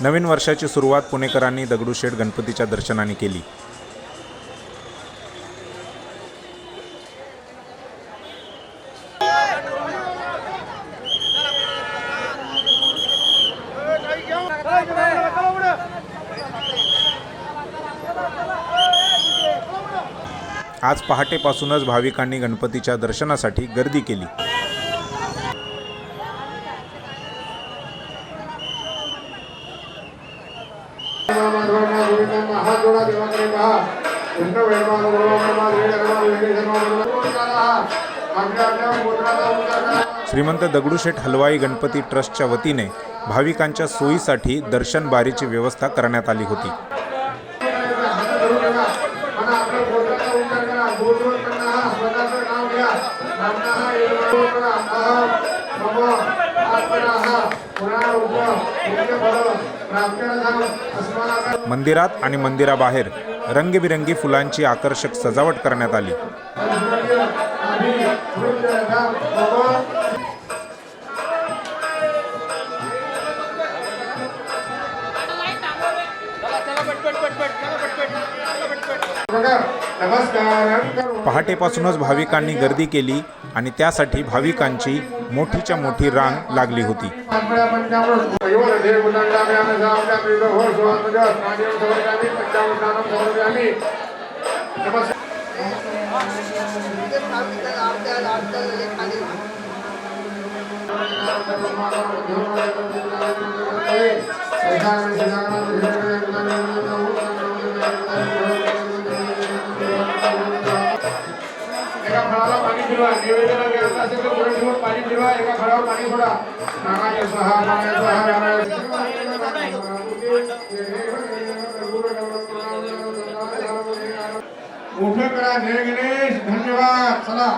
नवीन वर्षाची सुरुवात पुणेकरांनी दगडूशेठ गणपतीच्या दर्शनाने केली. आज पहाटेपासूनच भाविकांनी गणपतीच्या दर्शनासाठी गर्दी केली. श्रीमंत दगडूशेठ हलवाई गणपती ट्रस्टच्या वतीने भाविकांच्या सोयीसाठी दर्शन बारीची व्यवस्था करण्यात आली होती. मंदिरात आणि मंदिराबाहेर रंगीबिरंगी फुलांची आकर्षक सजावट करण्यात आली. पहाटेपासूनच भाविकांनी गर्दी केली. आणि त्यासाठी भाविकांची मोठीच्या मोठी रांग लागली होती नैवेद्याला असेल तर पुढे ठेवून पाणी ठेवा एका खडावर पाणी सोडा नागाच्या सहा नागाच्या सहा मोठं करा जय गणेश धन्यवाद. चला.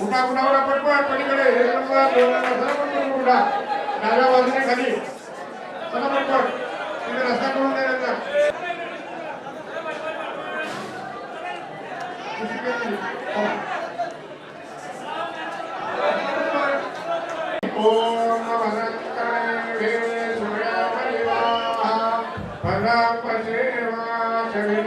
उठा उठा उठा पटपट पलीकडे. एक नंबर दोन नंबर चला पटपट उठा. डाव्या बाजूने खाली. Our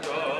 Jabshinadath.